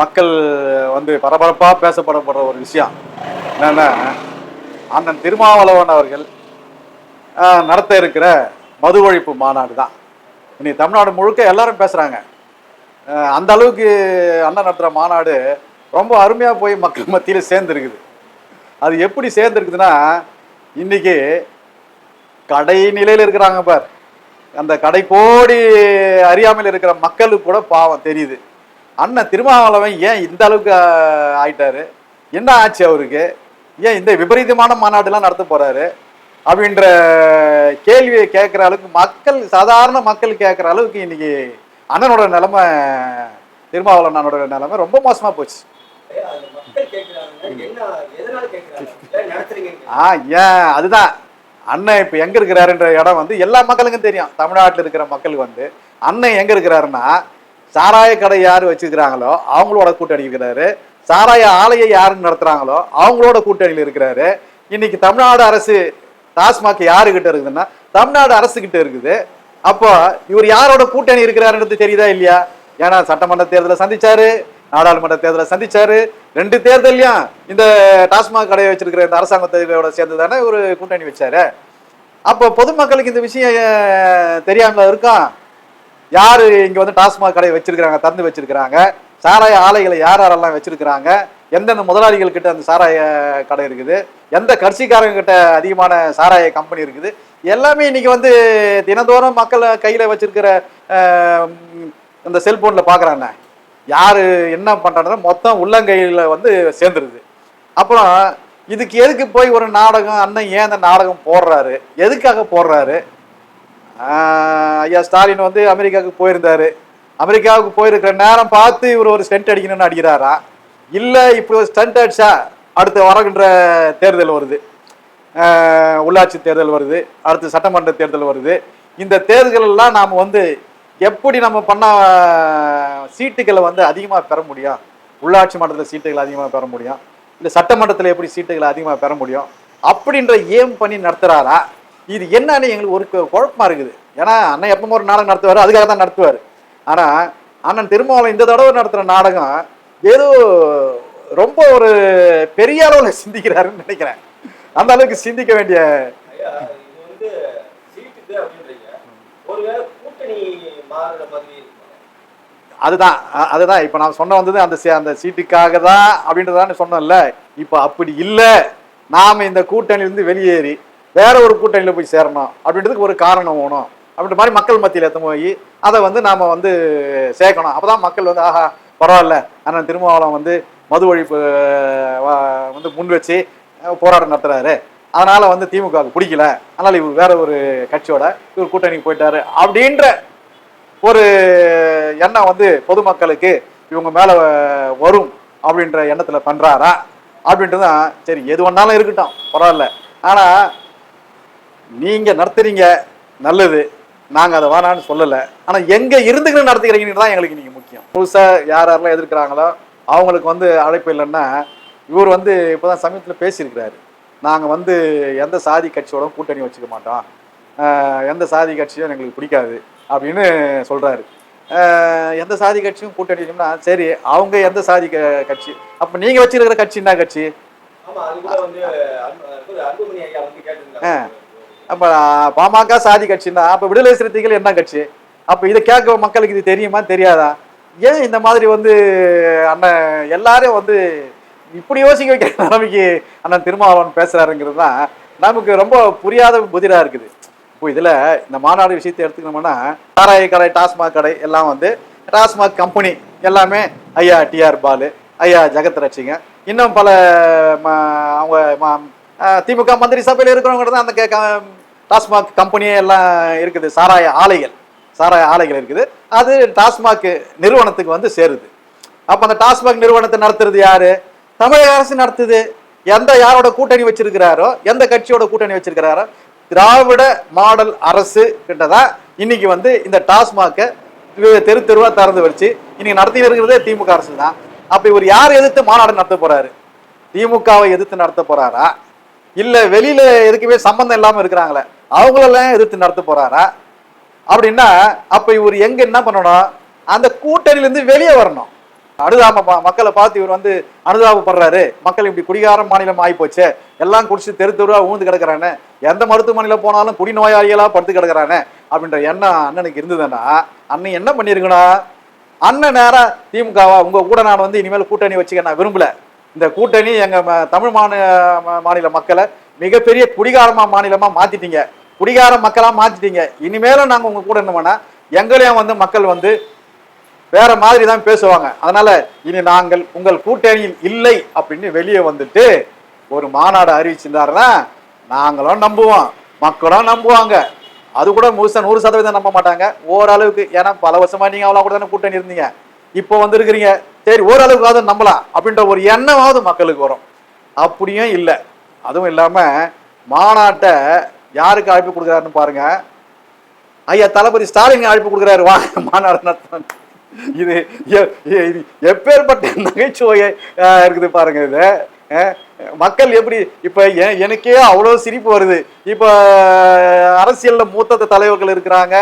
மக்கள் வந்து பரபரப்பாக பேசப்படப்படுற ஒரு விஷயம். என்னென்னா அண்ணன் திருமாவளவன் அவர்கள் நடத்த இருக்கிற மது ஒழிப்பு மாநாடு தான். இன்னைக்கு தமிழ்நாடு முழுக்க எல்லாரும் பேசுகிறாங்க அந்த அளவுக்கு அண்ணன் நடத்துகிற மாநாடு ரொம்ப அருமையாக போய் மக்கள் மத்தியில் சேர்ந்துருக்குது. அது எப்படி சேர்ந்துருக்குதுன்னா இன்னைக்கு கடை நிலையில் இருக்கிறாங்க பார். அந்த கடை கோடி அறியாமையில் இருக்கிற மக்களுக்கு கூட பாவம் தெரியுது. அண்ணன் திருமாவளவன் ஏன் இந்த அளவுக்கு ஆயிட்டாரு? என்ன ஆச்சு அவருக்கு? ஏன் இந்த விபரீதமான மாநாடுலாம் நடத்த போறாரு? அப்படின்ற கேள்வியை கேட்குற அளவுக்கு மக்கள் சாதாரண மக்கள் கேட்குற அளவுக்கு இன்னைக்கு அண்ணனோட நிலைமை திருமாவளவன் அண்ணனோட நிலைமை ரொம்ப மோசமா போச்சு. ஆ ஏன்? அதுதான். அண்ணன் இப்போ எங்க இருக்கிறாருன்ற இடம் வந்து எல்லா மக்களுக்கும் தெரியும். தமிழ்நாட்டில் இருக்கிற மக்களுக்கு வந்து. அண்ணன் எங்க இருக்கிறாருன்னா சாராய கடை யார் வச்சிருக்கிறாங்களோ அவங்களோட கூட்டணி இருக்கிறாரு. சாராய ஆலையை யார் நடத்துகிறாங்களோ அவங்களோட கூட்டணியில் இருக்கிறாரு. இன்னைக்கு தமிழ்நாடு அரசு டாஸ்மாக் யாருக்கிட்ட இருக்குதுன்னா தமிழ்நாடு அரசுக்கிட்ட இருக்குது. அப்போ இவர் யாரோட கூட்டணி இருக்கிறாருன்றது தெரியுதா இல்லையா? ஏன்னா சட்டமன்ற தேர்தலை சந்திச்சாரு நாடாளுமன்ற தேர்தலை சந்திச்சாரு. ரெண்டு தேர்தலையும் இந்த டாஸ்மாக் கடையை வச்சிருக்கிற இந்த அரசாங்கத்தோட சேர்ந்து தானே ஒரு கூட்டணி வச்சாரு. அப்போ பொதுமக்களுக்கு இந்த விஷயம் அஹ், தெரியாமல இருக்கும் யார் இங்கே வந்து டாஸ்மாக் கடையை வச்சிருக்கிறாங்க திறந்து வச்சிருக்கிறாங்க? சாராய ஆலைகளை யார் யாரெல்லாம் வச்சிருக்கிறாங்க? எந்தெந்த முதலாளிகள் கிட்ட அந்த சாராய கடை இருக்குது? எந்த கட்சிக்காரங்க கிட்ட அதிகமான சாராய கம்பெனி இருக்குது? எல்லாமே இன்னைக்கு வந்து தினந்தோறும் மக்கள் கையில் வச்சிருக்கிற அந்த ம், இந்த யார் என்ன பண்ணுறாங்க மொத்தம் உள்ளங்கையில் வந்து சேர்ந்துருது. அப்புறம் இதுக்கு எதுக்கு போய் ஒரு நாடகம் அண்ணன் ஏன் அந்த நாடகம் போடுறாரு? எதுக்காக போடுறாரு? ஐயா ஸ்டாலின் வந்து அமெரிக்காவுக்கு போயிருந்தாரு. அமெரிக்காவுக்கு போயிருக்கிற நேரம் பார்த்து இவர் ஒரு ஸ்டென்ட் அடிக்கணும்னு அடிக்கிறாரா இல்லை இப்போ ஸ்டண்ட் அடிச்சா அடுத்து வரகின்ற தேர்தல் வருது. உள்ளாட்சி தேர்தல் வருது. அடுத்து சட்டமன்ற தேர்தல் வருது. இந்த தேர்தலெல்லாம் நாம் வந்து எப்படி நம்ம பண்ண சீட்டுகளை வந்து அதிகமாக பெற முடியும்? உள்ளாட்சி மன்றத்தில் சீட்டுகளை அதிகமாக பெற முடியும்? இல்லை சட்டமன்றத்தில் எப்படி சீட்டுகளை அதிகமாக பெற முடியும்? அப்படின்ற ஏம் பண்ணி நடத்துகிறாரா இது என்னன்னு எங்களுக்கு ஒரு கு- குழப்பமா இருக்குது. ஏன்னா அண்ணன் எப்பவும் ஒரு நாடகம் நடத்துவார் அதுக்காக தான் நடத்துவார். ஆனால் அண்ணன் திருமாவளவன் இந்த தடவை நடத்துகிற நாடகம் ஏதோ ரொம்ப ஒரு பெரிய அளவில் சிந்திக்கிறாருன்னு நினைக்கிறேன். அந்த அளவுக்கு சிந்திக்க வேண்டிய? அதுதான் அதுதான். இப்போ நான் சொன்ன வந்தது அந்த அந்த சீட்டுக்காக தான் அப்படின்றதான் சொன்னேன்ல. இப்போ அப்படி இல்லை. நாம் இந்த கூட்டணியிலேருந்து வெளியேறி வேற ஒரு கூட்டணியில் போய் சேரணும் அப்படின்றதுக்கு ஒரு காரணம் வேணும். அப்படின்ற மாதிரி மக்கள் மத்தியில் எடுத்து போய் அதை வந்து நாம் வந்து சேர்க்கணும். அப்போ தான் மக்கள் வந்து ஆஹா பரவாயில்ல. அண்ணன் திருமாவளம் வந்து மது ஒழிப்பு வந்து முன் வச்சு போராட்டம் நடத்துறாரு. அதனால் வந்து திமுகவுக்கு பிடிக்கல. அதனால் இவர் வேற ஒரு கட்சியோட இவர் கூட்டணிக்கு போயிட்டாரு. அப்படின்ற ஒரு எண்ணம் வந்து பொதுமக்களுக்கு இவங்க மேலே வரும் அப்படின்ற எண்ணத்தில் பண்ணுறாரா அப்படின்ட்டு தான் சரி எது வேணாலும் இருக்கட்டும். பரவாயில்ல. ஆனால் நீங்க நடத்துறீங்க நல்லது. நாங்க அதை வேணான்னு சொல்லல. ஆனா எங்க இருந்துக்கிட்டு நடத்துக்கிறீங்கன்னு தான் எங்களுக்கு நீங்க முக்கியம். புதுசா யார் யாரெல்லாம் எதிர்க்கிறாங்களோ அவங்களுக்கு வந்து அழைப்பு இல்லைன்னா இவர் வந்து இப்போதான் சமீபத்தில் பேசியிருக்கிறாரு. நாங்கள் வந்து எந்த சாதி கட்சியோட கூட்டணி வச்சுக்க மாட்டோம். எந்த சாதி கட்சியும் எங்களுக்கு பிடிக்காது அப்படின்னு சொல்றாரு. ஆஹ் எந்த சாதி கட்சியும் கூட்டணி வச்சோம்னா சரி அவங்க எந்த சாதி கட்சி? அப்போ நீங்க வச்சிருக்கிற கட்சி என்ன கட்சி? ஆமா அப்போ பாமக சாதி கட்சின்னா அப்போ விடுதலை சிறுத்தைகள் என்ன கட்சி? அப்போ இதை கேட்க மக்களுக்கு இது தெரியுமா தெரியாதா? ஏன் இந்த மாதிரி வந்து அண்ணன் எல்லாரையும் வந்து இப்படி யோசிக்க வைக்கிற நிலைமைக்கு அண்ணன் திருமாவளவன் பேசுறாருங்கிறது தான் நமக்கு ரொம்ப புரியாத புதிராக இருக்குது. இப்போ இதில் இந்த மாநாடு விஷயத்தை எடுத்துக்கணும்னா சாராய கடை டாஸ்மாக் கடை எல்லாம் வந்து டாஸ்மாக் கம்பெனி எல்லாமே ஐயா டிஆர் பாலு ஐயா ஜெகத் ரட்சிங்க இன்னும் பல ம- அவங்க திமுக மந்திரி சபையில் இருக்கிறவங்க தான் அந்த கே- க- டாஸ்மாக் கம்பெனியே எல்லாம் இருக்குது சாராய ஆலைகள் சாராய ஆலைகள் இருக்குது. அது டாஸ்மாக் நிறுவனத்துக்கு வந்து சேருது. அப்போ அந்த டாஸ்மாக் நிறுவனத்தை நடத்துறது யாரு? தமிழக அரசு நடத்துது. எந்த யாரோட கூட்டணி வச்சிருக்கிறாரோ எந்த கட்சியோட கூட்டணி வச்சிருக்கிறாரோ திராவிட மாடல் அரசு கிட்டதான் இன்னைக்கு வந்து இந்த டாஸ்மாக்கை தெரு தெருவா திறந்து வச்சு இன்னைக்கு நடத்தி இருக்கிறதே திமுக அரசு தான். அப்ப இவர் யார் எதிர்த்து மாநாடு நடத்த போறாரு? திமுகவை எதிர்த்து நடத்த போறாரா? இல்ல வெளியில எதுக்குமே சம்பந்தம் இல்லாம இருக்கிறாங்களே. அவங்களெல்லாம் எதிர்த்து நடத்த போறாரா? அப்படின்னா அப்ப இவர் எங்க என்ன பண்ணணும்? அந்த கூட்டணியிலிருந்து வெளியே வரணும். அனுதாப மக்களை பார்த்து இவர் வந்து அனுதாபப்படுறாரு. மக்கள் இப்படி குடிகார மாநிலம் ஆகிப்போச்சு எல்லாம் குடிச்சு தெரு தெருவா ஊந்து கிடக்குறானே. எந்த மருத்துவமனையில் போனாலும் குடிநோயாளிகளாக படுத்து கிடக்குறானே அப்படின்ற எண்ணம் அண்ணனுக்கு இருந்ததுன்னா அண்ணன் என்ன பண்ணியிருக்கணும்? அண்ணன் நேரம் திமுகவா? உங்க கூட நான் வந்து இனிமேல் கூட்டணி வச்சுக்க நான் விரும்பல. இந்த கூட்டணி எங்க ம- தமிழ் மாநில மாநில மக்களை மிகப்பெரிய குடிகாரமா மாநிலமா மாத்திட்டீங்க. குடிகார மக்களா மாத்திட்டீங்க. இனிமேலும் நாங்க உங்க கூட இருந்தோம்னா எங்களையும் வந்து மக்கள் வந்து வேற மாதிரி தான் பேசுவாங்க. அதனால இனி நாங்கள் உங்கள் கூட்டணியில் இல்லை அப்படின்னு வெளியே வந்துட்டு ஒரு மாநாடு அறிவிச்சிருந்தாருன்னா நாங்களும் நம்புவோம். மக்களும் நம்புவாங்க. அது கூட முழுசா நூறு சதவீதம் நம்ப மாட்டாங்க. ஓரளவுக்கு ஏன்னா பல வருஷமா நீங்க அவ்வளோ கூட தானே கூட்டணி இருந்தீங்க. இப்போ வந்திருக்கிறீங்க. சரி ஓரளவுக்காவது நம்பலாம் அப்படின்ற ஒரு எண்ணமாவது மக்களுக்கு வரும். அப்படியும் இல்லை. அதுவும் இல்லாமல் மாநாட்டை யாருக்கு அழைப்பு கொடுக்குறாருன்னு பாருங்க. ஐயா தளபதி ஸ்டாலின் அழைப்பு கொடுக்குறாரு. வா மாநாடு நடத்தணும். இது இது எப்பேற்பட்ட நகைச்சுவையை இருக்குது பாருங்க இது. மக்கள் எப்படி இப்போ எனக்கே அவ்வளோ சிரிப்பு வருது. இப்போ அரசியலில் மூத்த தலைவர்கள் இருக்கிறாங்க.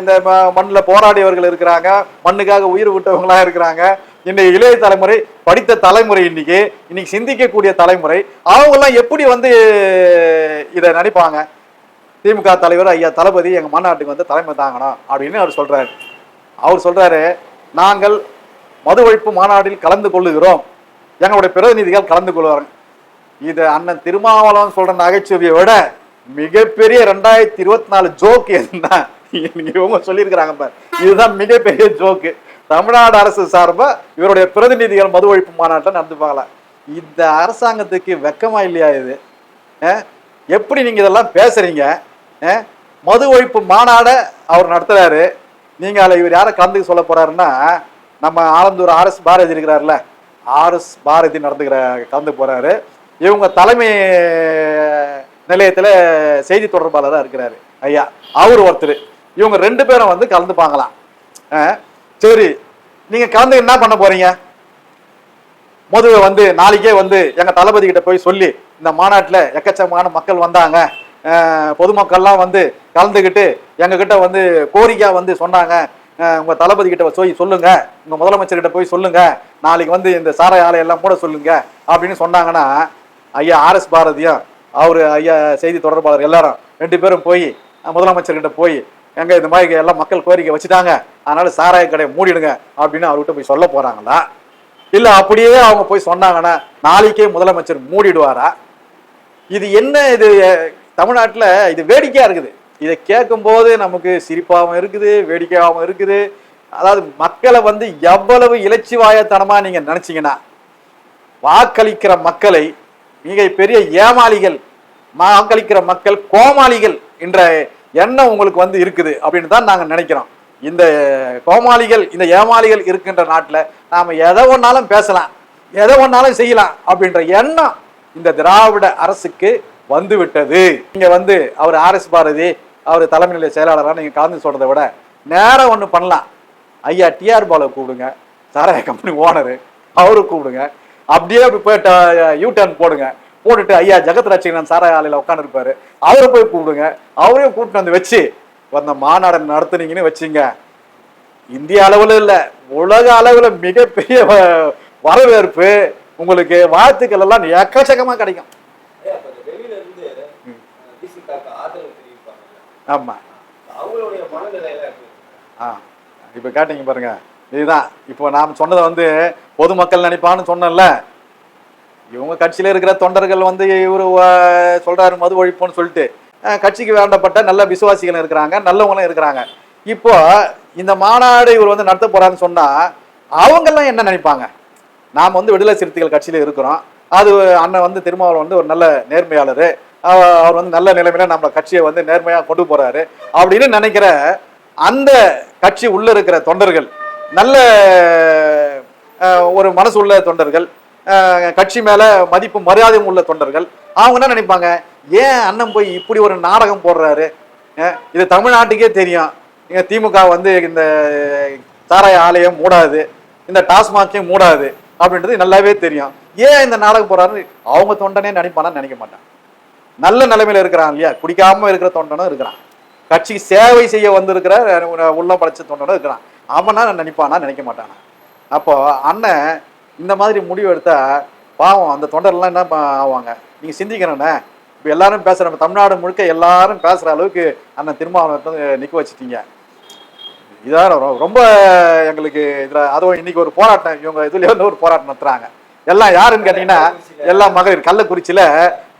இந்த மண்ணில் போராடியவர்கள் இருக்கிறாங்க. மண்ணுக்காக உயிர் விட்டவங்களாக இருக்கிறாங்க. இன்னைக்கு இளைய தலைமுறை படித்த தலைமுறை இன்னைக்கு இன்னைக்கு சிந்திக்கக்கூடிய தலைமுறை அவங்கெல்லாம் எப்படி வந்து இதை நினைப்பாங்க? திமுக தலைவர் ஐயா தளபதி எங்கள் மாநாட்டுக்கு வந்து தலைமை தாங்கணும் அப்படின்னு அவர் சொல்கிறார் அவர் சொல்கிறாரு நாங்கள் மது ஒழிப்பு மாநாட்டில் கலந்து கொள்ளுகிறோம். எங்களுடைய பிரதிநிதிகள் கலந்து கொள்வாங்க இது அண்ணன் திருமாவளவன் சொல்ற நகைச்சுவையை விட மிகப்பெரிய ரெண்டாயிரத்தி இருபத்தி நாலு ஜோக் என்ன இன்னைக்கு இவங்க சொல்லியிருக்கிறாங்க பாரு. இதுதான் மிகப்பெரிய ஜோக்கு தமிழ்நாடு அரசு சார்பா இவருடைய பிரதிநிதிகள் மது ஒழிப்பு மாநாட்டை நடந்துப்பாங்களா இந்த அரசாங்கத்துக்கு வெக்கமா இல்லையா இது? எப்படி நீங்க இதெல்லாம் பேசுறீங்க? மது ஒழிப்பு மாநாடை அவர் நடத்துறாரு. நீங்க அதில் இவர் யாரை கலந்துக்க சொல்ல போறாருன்னா நம்ம ஆலந்தூர் ஆர்எஸ் பாரதி இருக்கிறாருல. ஆர்எஸ் பாரதி நடந்துக்கிற கலந்து போறாரு. இவங்க தலைமை நிலையத்தில் செய்தி தொடர்பாளராக இருக்கிறாரு. ஐயா அவர் ஒருத்தர். இவங்க ரெண்டு பேரும் வந்து கலந்துப்பாங்களாம் ஆ? சரி நீங்க கலந்து என்ன பண்ண போறீங்க? மதுவை வந்து நாளைக்கே வந்து எங்க தளபதி கிட்ட போய் சொல்லி இந்த மாநாட்டில் எக்கச்சக்கமான மக்கள் வந்தாங்க. பொதுமக்கள்லாம் வந்து கலந்துக்கிட்டு எங்ககிட்ட வந்து கோரிக்கையா வந்து சொன்னாங்க. உங்கள் தளபதி கிட்ட போய் சொல்லுங்க. உங்கள் முதலமைச்சர் கிட்ட போய் சொல்லுங்க. நாளைக்கு வந்து இந்த சாராய ஆலையெல்லாம் கூட சொல்லுங்க அப்படின்னு சொன்னாங்கன்னா ஐயா ஆர்எஸ் பாரதியும் அவர் ஐயா செய்தி தொடர்பாளர் எல்லாரும் ரெண்டு பேரும் போய் முதலமைச்சர்கிட்ட போய் எங்க இந்த மாதிரி எல்லாம் மக்கள் கோரிக்கை வச்சுட்டாங்க. அதனால சாராய கடையை மூடிடுங்க அப்படின்னு அவர்கிட்ட போய் சொல்ல போறாங்களா? இல்ல அப்படியே அவங்க போய் சொன்னாங்கன்னா நாளைக்கே முதலமைச்சர் மூடிடுவாரா? இது என்ன இது தமிழ்நாட்டில் இது வேடிக்கையா இருக்குது. இதை கேட்கும்போது நமக்கு சிரிப்பாகவும் இருக்குது வேடிக்கையாகவும் இருக்குது. அதாவது மக்களை வந்து எவ்வளவு இலச்சிவாயத்தனமா நீங்க நினைச்சீங்கன்னா வாக்களிக்கிற மக்களை மிக பெரிய ஏமாளிகள் வாக்களிக்கிற மக்கள் கோமாளிகள் என்ற எண்ணம் உங்களுக்கு வந்து இருக்குது அப்படின்னு தான் நாங்கள் நினைக்கிறோம். இந்த கோமாளிகள் இந்த ஏமாளிகள் இருக்கின்ற நாட்டில் நாம் எதை ஒன்னாலும் பேசலாம் எதை ஒன்னாலும் செய்யலாம் அப்படின்ற எண்ணம் இந்த திராவிட அரசுக்கு வந்து விட்டது நீங்க வந்து அவர் ஆர்எஸ் பாரதி அவர் தலைமை நிலைய செயலாளராக நீங்கள் கலந்து சொல்கிறத விட நேரம் ஒன்று பண்ணலாம். ஐயா டிஆர் பாலை கூப்பிடுங்க சாராய கம்பெனி ஓனரு அவரு கூப்பிடுங்க. அப்படியே அப்படி போய் யூ டர்ன் போடுங்க. போட்டுட்டு ஐயா ஜெகத் ரட்சகன் சாராய ஆலையில உட்காந்துருப்பாரு அவரை போய் கூப்பிடுங்க. அவரையும் கூப்பிட்டு வந்து வச்சு அந்த மாநாடு நடத்துனீங்கன்னு வச்சுங்க. இந்திய அளவுல இல்ல உலக அளவுல மிகப்பெரிய வரவேற்பு. உங்களுக்கு வாழ்த்துக்கள் எல்லாம் எக்கச்சக்கமா கிடைக்கும். ஐயா, இப்ப இந்த வெளியில இருந்து திமுகவுக்கு ஆதரவு தெரிவிப்பாங்கல்ல. ஆமா. அவங்களுடைய மனநிலை எல்லாம் எப்படி ஆ இப்போ கேட்டீங்க பாருங்க. இதுதான். இப்போ நாம் சொன்னதை வந்து பொதுமக்கள் நினைப்பான்னு சொன்னேன்ல. இவங்க கட்சியில இருக்கிற தொண்டர்கள் வந்து இவர் சொல்கிறாரு மது ஒழிப்போன்னு சொல்லிட்டு. கட்சிக்கு வேண்டப்பட்ட நல்ல விசுவாசிகள் இருக்கிறாங்க நல்லவங்களும் இருக்கிறாங்க. இப்போ இந்த மாநாடு இவர் வந்து நடத்த போகிறாருன்னு சொன்னால் அவங்கெல்லாம் என்ன நினைப்பாங்க? நாம் வந்து விடுதலை சிறுத்தைகள் கட்சியில இருக்கிறோம். அது அண்ணன் வந்து திருமாவளவன் வந்து ஒரு நல்ல நேர்மையாளர். அவர் வந்து நல்ல நிலைமையில நம்ம கட்சியை வந்து நேர்மையாக கொண்டு போகிறாரு அப்படின்னு நினைக்கிற அந்த கட்சி உள்ளே இருக்கிற தொண்டர்கள் நல்ல ஒரு மனசு உள்ள தொண்டர்கள் கட்சி மேல மதிப்பு மரியாதையும் உள்ள தொண்டர்கள். அவங்க என்ன நினைப்பாங்க? ஏன் அண்ணன் போய் இப்படி ஒரு நாடகம் போடுறாரு? இது தமிழ்நாட்டுக்கே தெரியும். இங்க திமுக வந்து இந்த சாராய ஆலயம் மூடாது இந்த டாஸ்மாக்கையும் மூடாது அப்படின்றது நல்லாவே தெரியும். ஏன் இந்த நாடகம் போறாருன்னு அவங்க தொண்டனே நினைப்பானா நினைக்க மாட்டான் நல்ல நிலைமையில இருக்கிறான் இல்லையா? குடிக்காம இருக்கிற தொண்டனும் இருக்கிறான். கட்சிக்கு சேவை செய்ய வந்திருக்கிற உள்ள படைச்ச தொண்டனும் இருக்கிறான். அவனா நினைப்பானா நினைக்க மாட்டானா? அப்போ அண்ணன் இந்த மாதிரி முடிவு எடுத்தா பாவம் அந்த தொண்டர்லாம் என்ன ப- ஆவாங்க? நீங்க சிந்திக்கிறேண்ணே இப்போ எல்லாரும் பேசுகிற நம்ம தமிழ்நாடு முழுக்க எல்லாரும் பேசுகிற அளவுக்கு அண்ணன் திருமாவளவத்தை நிற்க வச்சிட்டீங்க. இதான் ரொம்ப எங்களுக்கு இதில் அதுவும் இன்னைக்கு ஒரு போராட்டம் இவங்க இதுல வந்து ஒரு போராட்டம் நடத்துறாங்க. எல்லாம் யாருன்னு கேட்டீங்கன்னா எல்லாம் மகளிர் கள்ளக்குறிச்சியில்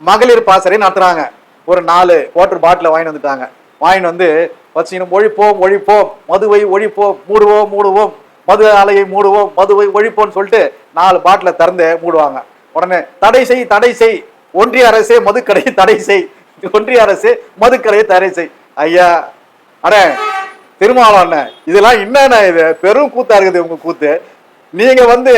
மகளிர் பாசறை நடத்துறாங்க. ஒரு நாலு வாட்டர் பாட்டில் வாங்கிட்டு வந்துட்டாங்க. வாங்கிட்டு வந்து வச்சுக்கணும் ஒழிப்போம் ஒழிப்போம் மதுவை ஒழிப்போம் மூடுவோம் மூடுவோம் மது ஆலையை மூடுவோம் மதுவை ஒழிப்போம்னு சொல்லிட்டு நாலு பாட்டில திறந்து மூடுவாங்க. உடனே தடை செய் தடை செய். ஒன்றிய அரசே மதுக்கடையை தடை செய். ஒன்றிய அரசு மதுக்கடையை தடை செய். ஐயா அடே திருமாவளவன் இதெல்லாம் என்னண்ணா இது? பெரும் கூத்தா இருக்குது உங்க கூத்து. நீங்க வந்து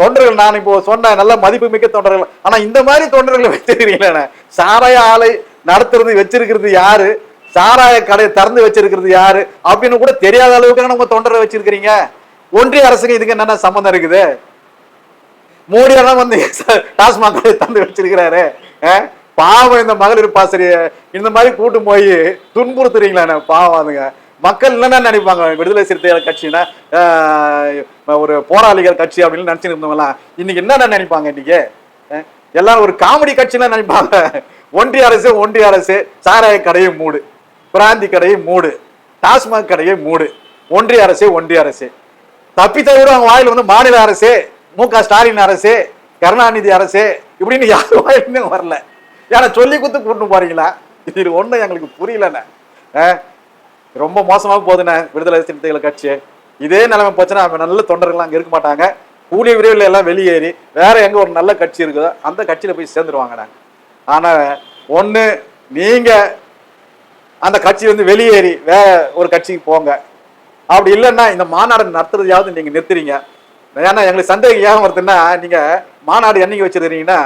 தொண்டர்கள் நான் இப்போ சொன்ன நல்ல மதிப்பு மிக்க தொண்டர்கள். ஆனா இந்த மாதிரி தொண்டர்களை வச்சிருக்கீங்களே சாராய ஆலை நடத்துறது வச்சிருக்கிறது யாரு? சாராய கடையை திறந்து வச்சிருக்கிறது யாரு? அப்படின்னு கூட தெரியாத அளவுக்கு உங்க தொண்டரை வச்சிருக்கிறீங்க. ஒன்றிய அரசுக்கு இதுக்கு என்னென்ன சம்மந்தம் இருக்குது? மோடியெல்லாம் வந்து டாஸ்மாக் தந்து வச்சிருக்கிறாரு. பாவம் இந்த மகளிர் பாசிரியர் இந்த மாதிரி கூட்டு போய் துன்புறுத்துறீங்களா பாவம் அதுங்க. மக்கள் என்னென்ன நினைப்பாங்க? விடுதலை சிறுத்தைகள் கட்சினா ஒரு போராளிகள் கட்சி அப்படின்னு நினைச்சிட்டு இருந்தவங்களாம் இன்னைக்கு என்னென்ன நினைப்பாங்க இன்னைக்கு? எல்லாரும் ஒரு காமெடி கட்சிலாம் நினைப்பாங்க. ஒன்றிய அரசு ஒன்றிய அரசு சாராய கடையை மூடு பிராந்தி கடையை மூடு டாஸ்மாக் கடையை மூடு ஒன்றிய அரசு ஒன்றிய அரசு. தப்பி தவிர அவங்க வாயில வந்து மாநில அரசு மு க ஸ்டாலின் அரசு கருணாநிதி அரசு இப்படின்னு யார் வாயிலுமே வரல. ஏன்னா சொல்லி குத்து கூட்டு போறீங்களா? இது ஒண்ணு எங்களுக்கு புரியலண்ணே. ரொம்ப மோசமா போகுதுண்ணே விடுதலை சிறுத்தைகள் கட்சி. இதே நிலைமை போச்சுன்னா அவங்க நல்ல தொண்டர்கள் அங்க இருக்க மாட்டாங்க. கூடிய விரைவில் எல்லாம் வெளியேறி வேற எங்க ஒரு நல்ல கட்சி இருக்குதோ அந்த கட்சியில போய் சேர்ந்துருவாங்கண்ணே. ஆனா ஒன்று நீங்க அந்த கட்சி வந்து வெளியேறி வேற ஒரு கட்சிக்கு போங்க. அப்படி இல்லைன்னா இந்த மாநாடு நடத்துறதையாவது நீங்க நிறுத்துறீங்க. ஏன்னா எங்களுக்கு சந்தேகம் ஏன் வருதுன்னா நீங்க மாநாடு என்னைக்கு வச்சிருக்கிறீங்கன்னா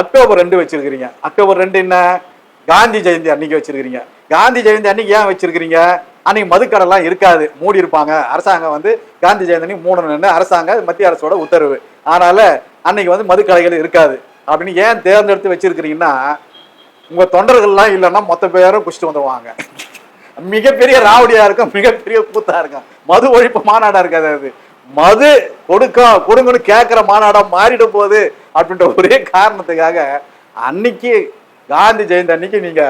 அக்டோபர் ரெண்டு வச்சிருக்கிறீங்க. அக்டோபர் ரெண்டு என்ன? காந்தி ஜெயந்தி அன்னைக்கு வச்சிருக்கிறீங்க. காந்தி ஜெயந்தி அன்னைக்கு ஏன் வச்சிருக்கிறீங்க? அன்னைக்கு மதுக்கடைலாம் இருக்காது மூடி இருப்பாங்க. அரசாங்கம் வந்து காந்தி ஜெயந்தி அன்னைக்கு மூடணும்னு அரசாங்க மத்திய அரசோட உத்தரவு. அதனால அன்னைக்கு வந்து மதுக்கடைகள் இருக்காது. அப்படின்னு ஏன் தேர்ந்தெடுத்து வச்சிருக்கிறீங்கன்னா உங்க தொண்டர்கள்லாம் இல்லைன்னா மொத்த பேரும் குடிச்சிட்டு வந்துடுவாங்க மிகப்பெரிய ராவடியா இருக்கும் மிகப்பெரிய கூத்தா இருக்கும் மது ஒழிப்பு மாநாடா இருக்காது அது. மது கொடுக்கும் கொடுங்கன்னு கேட்கிற மாநாடா மாறிடும் போகுது அப்படின்ற ஒரே காரணத்துக்காக அன்னைக்கு காந்தி ஜெயந்தி அன்னைக்கு நீங்க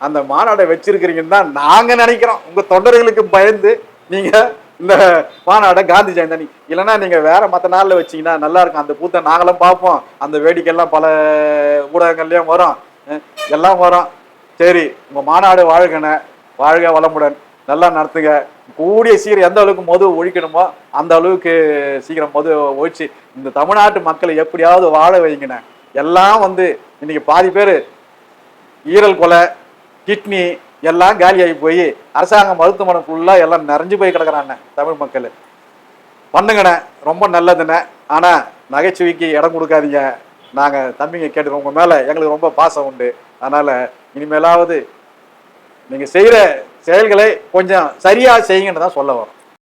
அந்த மாநாடை வச்சிருக்கிறீங்கன்னு தான் நாங்க நினைக்கிறோம். உங்க தொண்டர்களுக்கு பயந்து நீங்க இந்த மாநாடை காந்தி ஜெயந்தி அன்னைக்கு இல்லைன்னா நீங்க வேற மற்ற நாள்ல வச்சீங்கன்னா நல்லா இருக்கும். அந்த பூத்தை நாங்களும் பார்ப்போம். அந்த வேடிக்கையெல்லாம் பல ஊடகங்கள்லயும் வரும். எல்லாம் வரும். சரி உங்க மாநாடு வாழ்கன. வாழ்க வளமுடன். நல்லா நடத்துங்க. கூடிய சீக்கிரம் எந்த அளவுக்கு மது ஒழிக்கணுமோ அந்த அளவுக்கு சீக்கிரம் மது ஒழிச்சு இந்த தமிழ்நாட்டு மக்களை எப்படியாவது வாழ வைங்கண்ணே. எல்லாம் வந்து இன்னைக்கு பாதி பேர் ஈரல் கொலை கிட்னி எல்லாம் காலியாகி போய் அரசாங்க மருத்துவமனை ஃபுல்லாக எல்லாம் நிறைஞ்சு போய் கிடக்குறாண்ணே தமிழ் மக்கள். பண்ணுங்கண்ணே. ரொம்ப நல்லதுண்ணே. ஆனால் நகைச்சுவைக்கு இடம் கொடுக்காதீங்க. நாங்கள் தம்பிங்க கேட்டு உங்கள் மேலே எங்களுக்கு ரொம்ப பாசம் உண்டு. அதனால் இனிமேலாவது நீங்கள் செய்கிற செயல்களை கொஞ்சம் சரியாக செய்யுங்கன்னு தான் சொல்ல வரோம்.